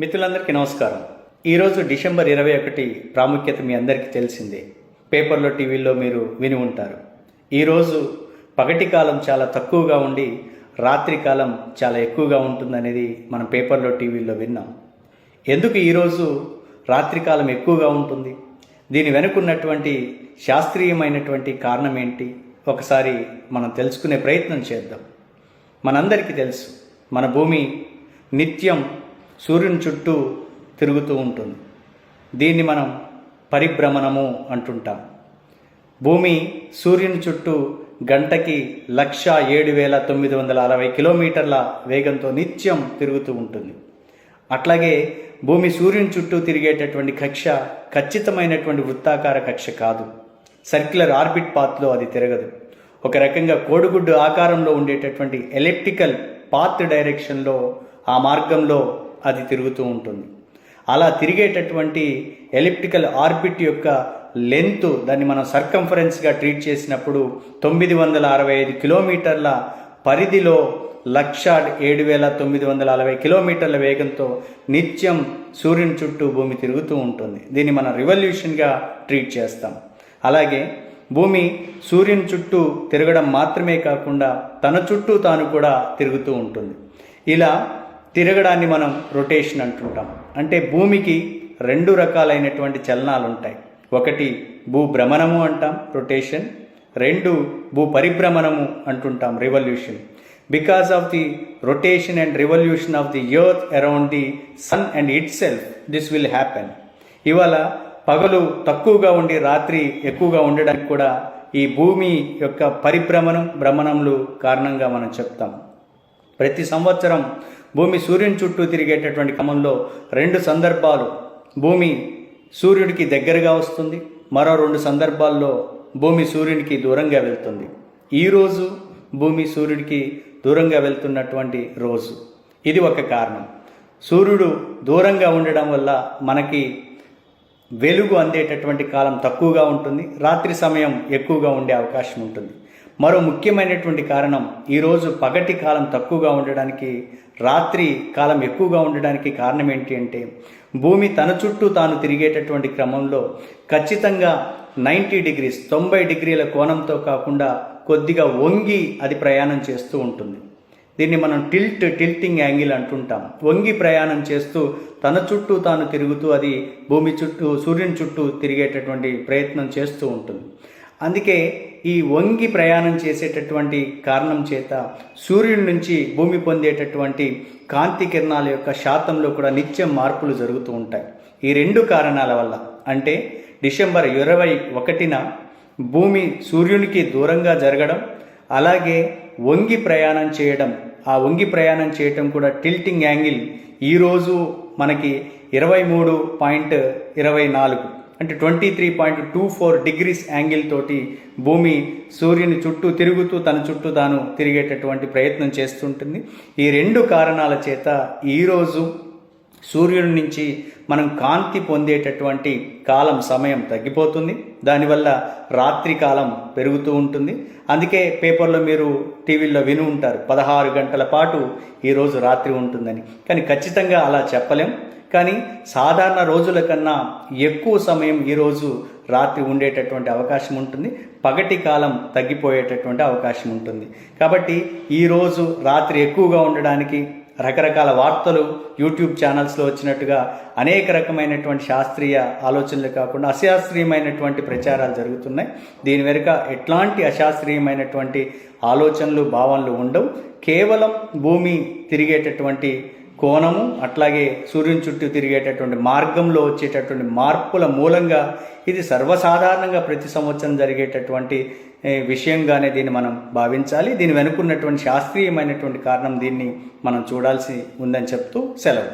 మిత్రులందరికీ నమస్కారం. ఈరోజు డిసెంబర్ ఇరవై ఒకటి ప్రాముఖ్యత మీ అందరికీ తెలిసిందే. పేపర్లో టీవీల్లో మీరు విని ఉంటారు. ఈరోజు పగటి కాలం చాలా తక్కువగా ఉండి రాత్రి కాలం చాలా ఎక్కువగా ఉంటుందనేది మనం పేపర్లో టీవీల్లో విన్నాం. ఎందుకు ఈరోజు రాత్రి కాలం ఎక్కువగా ఉంటుంది? దీని వెనుకున్నటువంటి శాస్త్రీయమైనటువంటి కారణం ఏంటి? ఒకసారి మనం తెలుసుకునే ప్రయత్నం చేద్దాం. మనందరికీ తెలుసు. మన భూమి నిత్యం సూర్యుని చుట్టూ తిరుగుతూ ఉంటుంది. దీన్ని మనం పరిభ్రమణము అంటుంటాం. భూమి సూర్యుని చుట్టూ గంటకి లక్ష ఏడు వేల తొమ్మిది వందల అరవై కిలోమీటర్ల వేగంతో నిత్యం తిరుగుతూ ఉంటుంది. అట్లాగే భూమి సూర్యుని చుట్టూ తిరిగేటటువంటి కక్ష ఖచ్చితమైనటువంటి వృత్తాకార కక్ష కాదు. సర్క్యులర్ ఆర్బిట్ పాత్లో అది తిరగదు. ఒక రకంగా కోడిగుడ్డు ఆకారంలో ఉండేటటువంటి ఎలెప్టికల్ పాత్ డైరెక్షన్లో ఆ మార్గంలో అది తిరుగుతూ ఉంటుంది. అలా తిరిగేటటువంటి ఎలిప్టికల్ ఆర్బిట్ యొక్క లెంత్ దాన్ని మనం సర్కంఫరెన్స్గా ట్రీట్ చేసినప్పుడు తొమ్మిది వందల అరవై ఐదు కిలోమీటర్ల పరిధిలో లక్ష ఏడు వేల తొమ్మిది వందల అరవై కిలోమీటర్ల వేగంతో నిత్యం సూర్యుని చుట్టూ భూమి తిరుగుతూ ఉంటుంది. దీన్ని మనం రివల్యూషన్గా ట్రీట్ చేస్తాం. అలాగే భూమి సూర్యుని చుట్టూ తిరగడం మాత్రమే కాకుండా తన చుట్టూ తాను కూడా తిరుగుతూ ఉంటుంది. ఇలా తిరగడాన్ని మనం రొటేషన్ అంటుంటాం. అంటే భూమికి రెండు రకాలైనటువంటి చలనాలు ఉంటాయి ఒకటి భూ భ్రమణము అంటాం రొటేషన్. రెండు భూ పరిభ్రమణము అంటుంటాం revolution because of the rotation and revolution of the earth around the sun and itself this will happen ఇవాళ పగలు తక్కువగా ఉండి రాత్రి ఎక్కువగా ఉండడానికి కూడా ఈ భూమి యొక్క పరిభ్రమణం భ్రమణములు కారణంగా మనం చెప్తాం. ప్రతి సంవత్సరం భూమి సూర్యుని చుట్టూ తిరిగేటటువంటి క్రమంలో రెండు సందర్భాలు. భూమి సూర్యుడికి దగ్గరగా వస్తుంది. మరో రెండు సందర్భాల్లో భూమి సూర్యునికి దూరంగా వెళ్తుంది. ఈరోజు భూమి సూర్యుడికి దూరంగా వెళ్తున్నటువంటి రోజు. ఇది ఒక కారణం. సూర్యుడు దూరంగా ఉండడం వల్ల మనకి వెలుగు అందేటటువంటి కాలం తక్కువగా ఉంటుంది. రాత్రి సమయం ఎక్కువగా ఉండే అవకాశం ఉంటుంది. మరో ముఖ్యమైనటువంటి కారణం ఈరోజు పగటి కాలం తక్కువగా ఉండడానికి రాత్రి కాలం ఎక్కువగా ఉండడానికి కారణం ఏంటి అంటే భూమి తన చుట్టూ తాను తిరిగేటటువంటి క్రమంలో ఖచ్చితంగా నైంటీ డిగ్రీస్ తొంభై డిగ్రీల కోణంతో కాకుండా కొద్దిగా వంగి అది ప్రయాణం చేస్తూ ఉంటుంది. దీన్ని మనం టిల్ట్ టిల్టింగ్ యాంగిల్ అంటుంటాం. వంగి ప్రయాణం చేస్తూ తన చుట్టూ తాను తిరుగుతూ అది భూమి చుట్టూ సూర్యుని చుట్టూ తిరిగేటటువంటి ప్రయత్నం చేస్తూ ఉంటుంది. అందుకే ఈ వంగి ప్రయాణం చేసేటటువంటి కారణం చేత సూర్యుడి నుంచి భూమి పొందేటటువంటి కాంతి కిరణాల యొక్క శాతంలో కూడా నిత్యం మార్పులు జరుగుతూ ఉంటాయి. ఈ రెండు కారణాల వల్ల అంటే డిసెంబర్ ఇరవై ఒకటిన భూమి సూర్యునికి దూరంగా జరగడం అలాగే వంగి ప్రయాణం చేయడం. ఆ వంగి ప్రయాణం చేయటం కూడా టిల్టింగ్ యాంగిల్ ఈరోజు మనకి ఇరవై మూడు పాయింట్ ఇరవై నాలుగు. అంటే twenty three point two four degrees angle తోటి భూమి సూర్యుని చుట్టూ తిరుగుతూ తన చుట్టూ తాను తిరిగేటటువంటి ప్రయత్నం చేస్తుంటుంది. ఈ రెండు కారణాల చేత ఈరోజు సూర్యుడి నుంచి మనం కాంతి పొందేటటువంటి కాలం సమయం తగ్గిపోతుంది. దానివల్ల రాత్రి కాలం పెరుగుతూ ఉంటుంది. అందుకే పేపర్లో మీరు టీవీల్లో విని ఉంటారు పదహారు గంటల పాటు ఈరోజు రాత్రి ఉంటుందని. కానీ ఖచ్చితంగా అలా చెప్పలేం. కానీ సాధారణ రోజుల కన్నా ఎక్కువ సమయం ఈరోజు రాత్రి ఉండేటటువంటి అవకాశం ఉంటుంది. పగటి కాలం తగ్గిపోయేటటువంటి అవకాశం ఉంటుంది. కాబట్టి ఈరోజు రాత్రి ఎక్కువగా ఉండడానికి రకరకాల వార్తలు యూట్యూబ్ ఛానల్స్లో వచ్చినట్టుగా అనేక రకమైనటువంటి శాస్త్రీయ ఆలోచనలు కాకుండా అశాస్త్రీయమైనటువంటి ప్రచారాలు జరుగుతున్నాయి. దీని వెనుక ఎట్లాంటి అశాస్త్రీయమైనటువంటి ఆలోచనలు భావనలు ఉండవు. కేవలం భూమి తిరిగేటటువంటి కోణము అట్లాగే సూర్యుని చుట్టూ తిరిగేటటువంటి మార్గంలో వచ్చేటటువంటి మార్పుల మూలంగా ఇది సర్వసాధారణంగా ప్రతి సంవత్సరం జరిగేటటువంటి విషయంగానే దీన్ని మనం భావించాలి. దీని వెనుకున్నటువంటి శాస్త్రీయమైనటువంటి కారణం దీన్ని మనం చూడాల్సి ఉందని చెప్తూ సెలవు.